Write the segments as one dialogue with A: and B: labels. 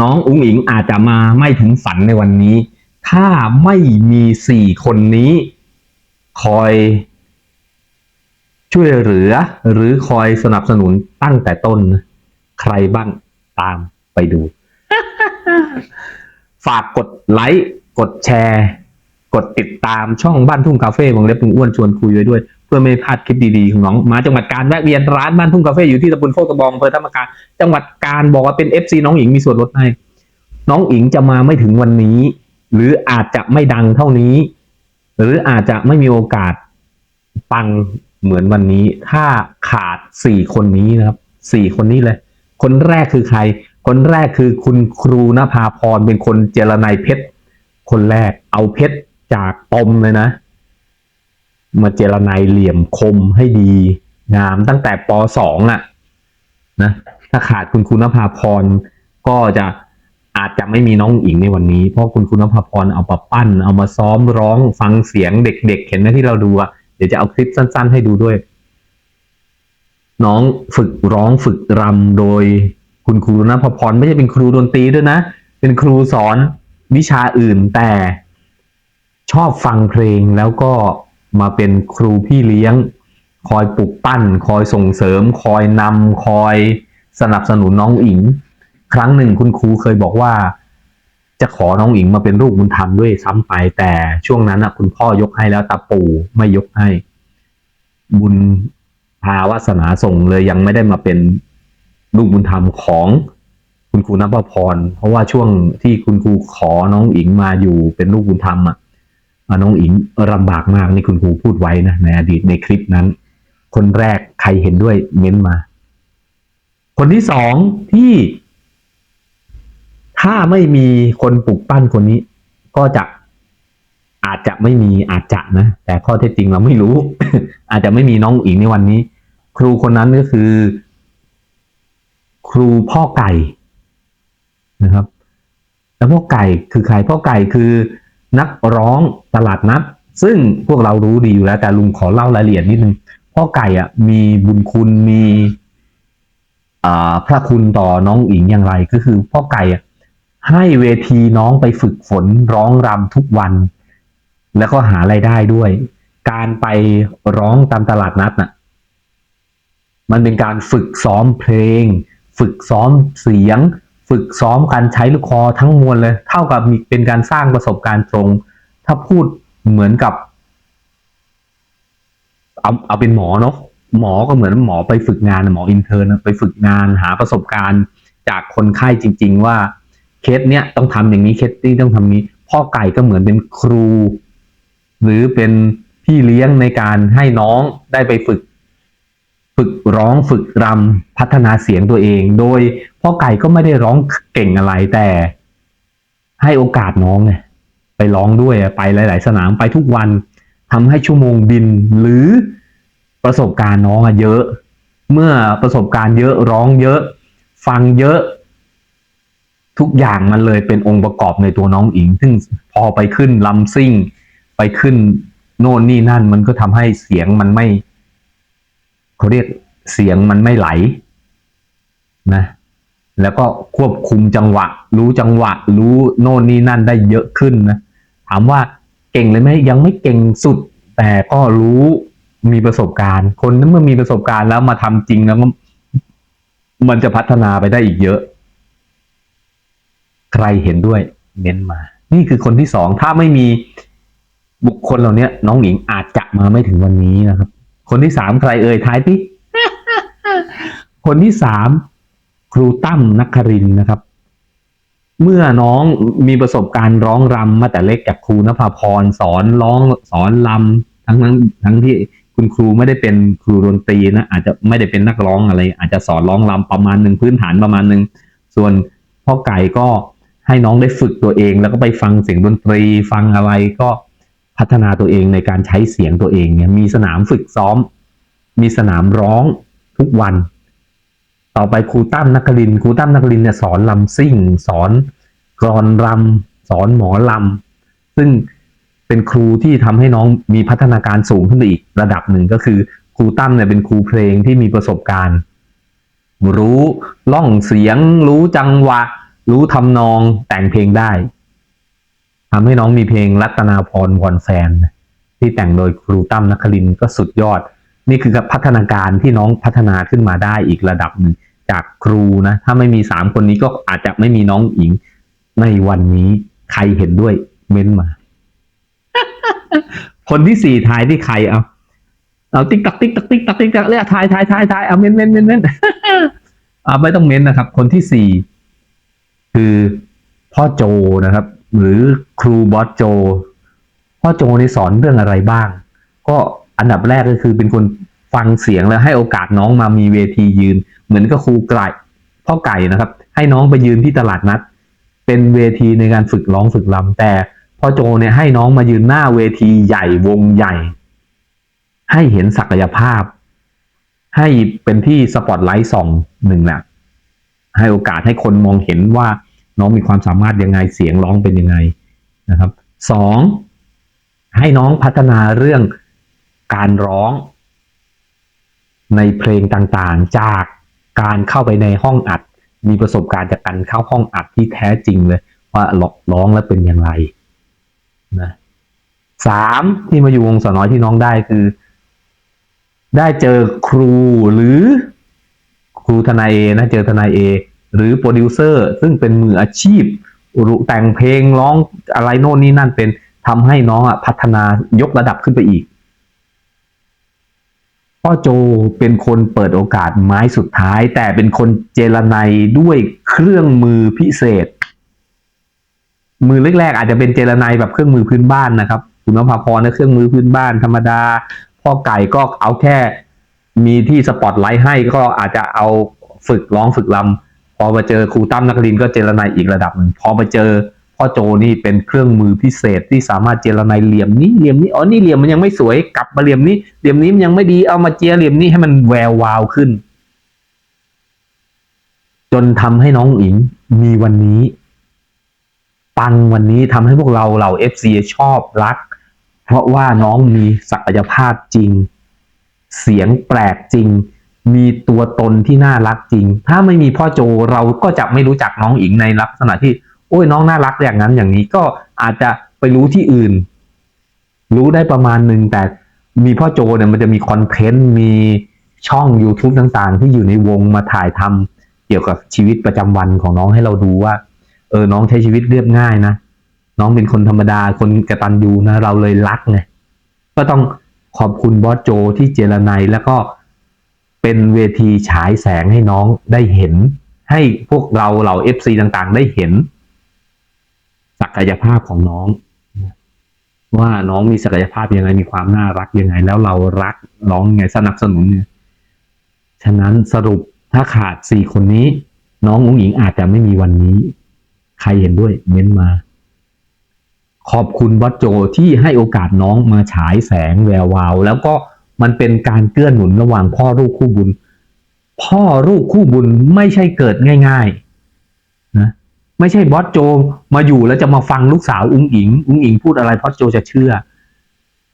A: น้องอุ้งอิงอาจจะมาไม่ถึงฝันในวันนี้ ถ้าไม่มีสี่คนนี้ คอยช่วยเหลือ หรือคอยสนับสนุนตั้งแต่ต้น ใครบ้างตามไปดู ฝากกดไลค์ กดแชร์ กดติดตามช่องบ้านทุ่งคาเฟ่วงเล็บลุงอ้วนชวนคุยไว้ด้วย พื่อไม่พลาดคลิปดีๆของน้องมาจังหวัดการแวะเวียนร้านบ้านทุ่งคาเฟ่อยู่ที่ตำบลโคกตะบองอำเภอธรรมการจังหวัดการบอกว่าเป็นเอฟซีน้องหญิงมีส่วนลดให้ น้องอิงจะมาไม่ถึงวันนี้ หรืออาจจะไม่ดังเท่านี้ หรืออาจจะไม่มีโอกาสปังเหมือนวันนี้ ถ้าขาดสี่คนนี้นะครับสี่คนนี้เลย คนแรกคือใคร คนแรกคือคุณครูนภาพรเป็นคนเจรนายเพชรคนแรกเอาเพชรจากตมเลยนะ มาเจรนายเหลี่ยมคมให้ดี งามตั้งแต่ปสองอะนะถ้าขาดคุณครูนภาพรก็จะอาจจะไม่มีน้องอิงในวันนี้ เพราะคุณครูนภาพรเอามาปั้น เอามาซ้อมร้องฟังเสียงเด็กๆ เห็นไหมที่เราดูอะเดี๋ยวจะเอาคลิปสั้น ๆ ให้ดูด้วย น้องฝึกร้องฝึกรำโดยคุณครูนภพรไม่ใช่เป็นครูดนตรีด้วยนะ เป็นครูสอนวิชาอื่นแต่ชอบฟังเพลงแล้วก็ มาเป็นครูพี่เลี้ยง คอยปลุกปั้น คอยส่งเสริม คอยนำคอยสนับสนุนน้องอิง ครั้งหนึ่งคุณครูเคยบอกว่า จะขอน้องอิงมาเป็นลูกบุญธรรมด้วยซ้ำไป แต่ช่วงนั้นนะคุณพ่อยกให้แล้วตาปู่ไม่ยกให้ บุญพาวาสนาส่งเลยยังไม่ได้มาเป็นลูกบุญธรรมของคุณครูนภพร เพราะว่าช่วงที่คุณครูขอน้องอิงมาอยู่เป็นลูกบุญธรรมอะ่ะ น้องอิงลำบากมากนี่คุณครูพูดไว้นะในอดีตในคลิปนั้น คนแรกใครเห็นด้วยเม้นมา คนที่สองที่ ถ้าไม่มีคนปลุกปั้นคนนี้ ก็จะอาจจะไม่มีอาจจะนะ แต่ข้อเท็จจริงเราไม่รู้ อาจจะไม่มีน้องอิงในวันนี้ ครูคนนั้นก็คือ ครูพ่อไก่นะครับ แล้วพ่อไก่คือใครพ่อไก่คือ นักร้องตลาดนัด ซึ่งพวกเรารู้ดีอยู่แล้วแต่ลุงขอเล่ารายละเอียดนิดนึงพ่อไก่อะมีบุญคุณมีอ่าพระคุณต่อน้องอิงอย่างไร ก็คือพ่อไก่อะให้เวทีน้องไปฝึกฝนร้องรำทุกวัน แล้วก็หาไรายได้ด้วย การไปร้องตามตลาดนัดน่ะ มันเป็นการฝึกซ้อมเพลง ฝึกซ้อมเสียง ฝึกซ้อมการใช้ลูกคอทั้งมวลเลย เท่ากับมีเป็นการสร้างประสบการณ์ตรง ถ้าพูดเหมือนกับ เอาเอาเป็นหมอเนาะหมอก็เหมือนหมอไปฝึกงานหมออินเทอร์นไปฝึกงานหาประสบการณ์จากคนไข้จริง ๆ ว่าเคสเนี้ยต้องทำอย่างนี้เคสนี้ต้องทำนี้ พ่อไก่ก็เหมือนเป็นครู หรือเป็นพี่เลี้ยงในการให้น้องได้ไปฝึก ฝึกร้องฝึกรำพัฒนาเสียงตัวเอง โดยพ่อไก่ก็ไม่ได้ร้องเก่งอะไรแต่ ให้โอกาสน้องไงไปร้องด้วยไปหลาย ๆ สนามไปทุกวันทำให้ชั่วโมงบินหรือประสบการณ์น้องอะเยอะ เมื่อประสบการณ์เยอะร้องเยอะ ฟังเยอะ ทุกอย่างมันเลยเป็นองค์ประกอบในตัวน้องอิง ซึ่งพอไปขึ้นลำซิ่ง ไปขึ้นโน่นนี่นั่นมันก็ทำให้เสียงมันไม่ เขาเรียกเสียงมันไม่ไหลนะแล้วก็ควบคุมจังหวะ รู้จังหวะ รู้โน่นนี่นั่นได้เยอะขึ้นนะถามว่าเก่งเลยไหมยังไม่เก่งสุด แต่ก็รู้มีประสบการณ์ คนนั้นเมื่อมีประสบการณ์แล้วมาทำจริงแล้วมันจะพัฒนาไปได้อีกเยอะ ใครเห็นด้วยเม้นมา นี่คือคนที่สองถ้าไม่มีบุคคลเหล่านี้น้องหญิงอาจจะมาไม่ถึงวันนี้นะครับ คนที่สามใครเอ่ยท้ายพี่คนที่สามครูตั้มนักครินนะครับ เมื่อน้องมีประสบการณ์ร้องรำมาแต่เล็กจากครูนภาพรสอนร้องสอนรำทั้งทั้งทั้งที่คุณครูไม่ได้เป็นครูดนตรีนะอาจจะไม่ได้เป็นนักร้องอะไร อาจจะสอนร้องรำประมาณหนึ่งพื้นฐานประมาณหนึ่งส่วนพ่อไก่ก็ให้น้องได้ฝึกตัวเองแล้วก็ไปฟังเสียงดนตรีฟังอะไรก็ พัฒนาตัวเองในการใช้เสียงตัวเองเนี่ยมีสนามฝึกซ้อม มีสนามร้องทุกวัน ต่อไปครูตั้มนักลินครูตั้มนักลินเนี่ยสอนลำซิ่ง สอนกรอนรำสอนหมอลำซึ่งเป็นครูที่ทำให้น้องมีพัฒนาการสูงขึ้นไปอีกระดับหนึ่งก็คือครูตั้มเนี่ยเป็นครูเพลงที่มีประสบการณ์ รู้ล่องเสียง รู้จังหวะ รู้ทำนองแต่งเพลงได้ ทำให้น้องมีเพลงรัตนาพรวอนแฟน ที่แต่งโดยครูตั้มนครินก็สุดยอด นี่คือพัฒนาการที่น้องพัฒนาขึ้นมาได้อีกระดับหนึ่งจากครูนะ ถ้าไม่มีสามคนนี้ก็อาจจะไม่มีน้องอิงในวันนี้ใครเห็นด้วยเม้นมา คนที่สี่ทายที่ใครเอาเอาติ๊กตักติ๊กตักติ๊กตักติ๊กตักเรียกทายทายทายทายเอาเม้นเม้นเม้นเม้นอ่าไม่ต้องเม้นนะครับ คนที่สี่คือพ่อโจนะครับ หรือครูบอสโจพ่อโจนี่สอนเรื่องอะไรบ้าง ก็อันดับแรกก็คือเป็นคนฟังเสียงแล้วให้โอกาสน้องมามีเวทียืน เหมือนกับครูไก่พ่อไก่นะครับ ให้น้องไปยืนที่ตลาดนัด เป็นเวทีในการฝึกร้องฝึกรำแต่พ่อโจเนี่ยให้น้องมายืนหน้าเวทีใหญ่วงใหญ่ ให้เห็นศักยภาพ ให้เป็นที่สปอตไลท์ส่องหนึ่งแหละให้โอกาสให้คนมองเห็นว่า น้องมีความสามารถยังไงเสียงร้องเป็นยังไงนะครับสองให้น้องพัฒนาเรื่องการร้องในเพลงต่างๆ จากการเข้าไปในห้องอัด มีประสบการณ์จากการเข้าห้องอัดที่แท้จริงเลย ว่าร้องแล้วเป็นอย่างไรนะสามที่มาอยู่วงสาวน้อยที่น้องได้คือ ได้เจอครูหรือครูทนายเอนะเจอทนายเอ หรือโปรดิวเซอร์ซึ่งเป็นมืออาชีพรู้แต่งเพลงร้องอะไรโน่นนี่นั่นเป็นทำให้น้องอะพัฒนายกระดับขึ้นไปอีกพ่อโจเป็นคนเปิดโอกาสไม้สุดท้าย แต่เป็นคนเจรไนยด้วยเครื่องมือพิเศษ มือแรกๆอาจจะเป็นเจรไนยแบบเครื่องมือพื้นบ้านนะครับคุณนภพรนะเครื่องมือพื้นบ้านธรรมดา พ่อไก่ก็เอาแค่มีที่สปอตไลท์ให้ก็อาจจะเอาฝึกร้องฝึกรำ อมาเจอครูตั้มนักรินทร์ก็เจรไนยอีกระดับหนึ่งพอมาเจอพ่อโจนี่เป็นเครื่องมือพิเศษที่สามารถเจรไนยเหลี่ยมนี้เหลี่ยมนี้อ๋อนี่เหลี่ยมมันยังไม่สวยกลับมาเหลี่ยมนี้เหลี่ยมนี้มันยังไม่ดีเอามาเจียเหลี่ยมนี้ให้มันแวววาวขึ้น จนทำให้น้องอิงมีวันนี้ ปังวันนี้ทำให้พวกเราเหล่าเอฟซีชอบรัก เพราะว่าน้องมีศักยภาพจริง เสียงแปลกจริง ตัวตนที่น่ารักจริง ถ้าไม่มีพ่อโจเราก็จะไม่รู้จักน้องอิงในลักษณะที่ โอ้ยน้องน่ารักอย่างนั้นอย่างนี้ก็อาจจะไปรู้ที่อื่น รู้ได้ประมาณหนึ่งแต่มีพ่อโจเนี่ยมันจะมีคอนเทนต์มีช่อง YouTube ต่างๆ ที่อยู่ในวงมาถ่ายทำเกี่ยวกับชีวิตประจำวันของน้องให้เราดูว่า เออน้องใช้ชีวิตเรียบง่ายนะน้องเป็นคนธรรมดาคนกระตันยูนะ เราเลยรักไงก็ต้องขอบคุณบอสโจที่เจรไนยแล้วก็ เป็นเวทีฉายแสงให้น้องได้เห็น ให้พวกเราเหล่าเอฟซีต่างๆ ได้เห็น ศักยภาพของน้อง ว่าน้องมีศักยภาพยังไงมีความน่ารักยังไง แล้วเรารักน้องยังไงสนับสนุนเนี่ยฉะนั้นสรุปถ้าขาดสี่คนนี้ น้องอุ้งหญิงอาจจะไม่มีวันนี้ ใครเห็นด้วยเม้นมา ขอบคุณบอสโจที่ให้โอกาสน้องมาฉายแสงแวววาว แล้วก็ มันเป็นการเกื้อหนุนระหว่างพ่อลูกคู่บุญ พ่อลูกคู่บุญไม่ใช่เกิดง่ายๆนะไม่ใช่บอสโจมาอยู่แล้วจะมาฟังลูกสาวอุ้งอิง อุ้งอิงพูดอะไรบอสโจจะเชื่อ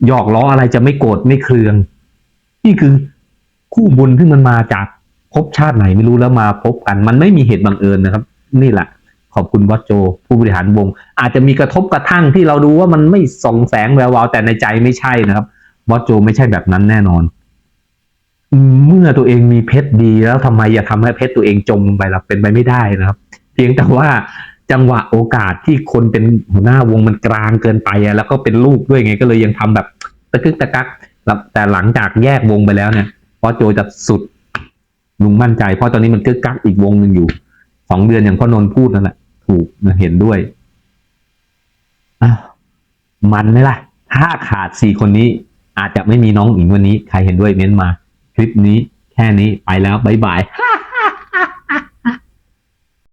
A: หยอกล้ออะไรจะไม่โกรธไม่เคือง นี่คือคู่บุญที่มันมาจากภพชาติไหนไม่รู้แล้วมาพบกัน มันไม่มีเหตุบังเอิญนะครับ นี่แหละขอบคุณบอสโจ ผู้บริหารวง อาจจะมีกระทบกระทั่งที่เราดูว่ามันไม่ส่องแสงแวววาวแต่ในใจไม่ใช่นะครับ บอสโจไม่ใช่แบบนั้นแน่นอน เมื่อตัวเองมีเพชรดีแล้วทำไมอย่าทำให้เพชรตัวเองจมลงไปล่ะเป็นไปไม่ได้นะครับ เพียงแต่ว่าจังหวะโอกาสที่คนเป็นหัวหน้าวงมันกลางเกินไปอะแล้วก็เป็นลูกด้วยไงก็เลยยังทำแบบตะกึกตะกักแต่หลังจากแยกวงไปแล้วเนี่ยบอสโจจะสุดลุงมั่นใจ เพราะตอนนี้มันกึกกักอีกวงหนึ่งอยู่สองเดือนอย่างพ่อนนท์พูดนั่นแหละถูกเห็นด้วยอ้ามันไหมล่ะ ถ้าขาดสี่คนนี้ อาจจะไม่มีน้องอิงวันนี้ ใครเห็นด้วยเม้นมา คลิปนี้แค่นี้ไปแล้วบ๊ายบาย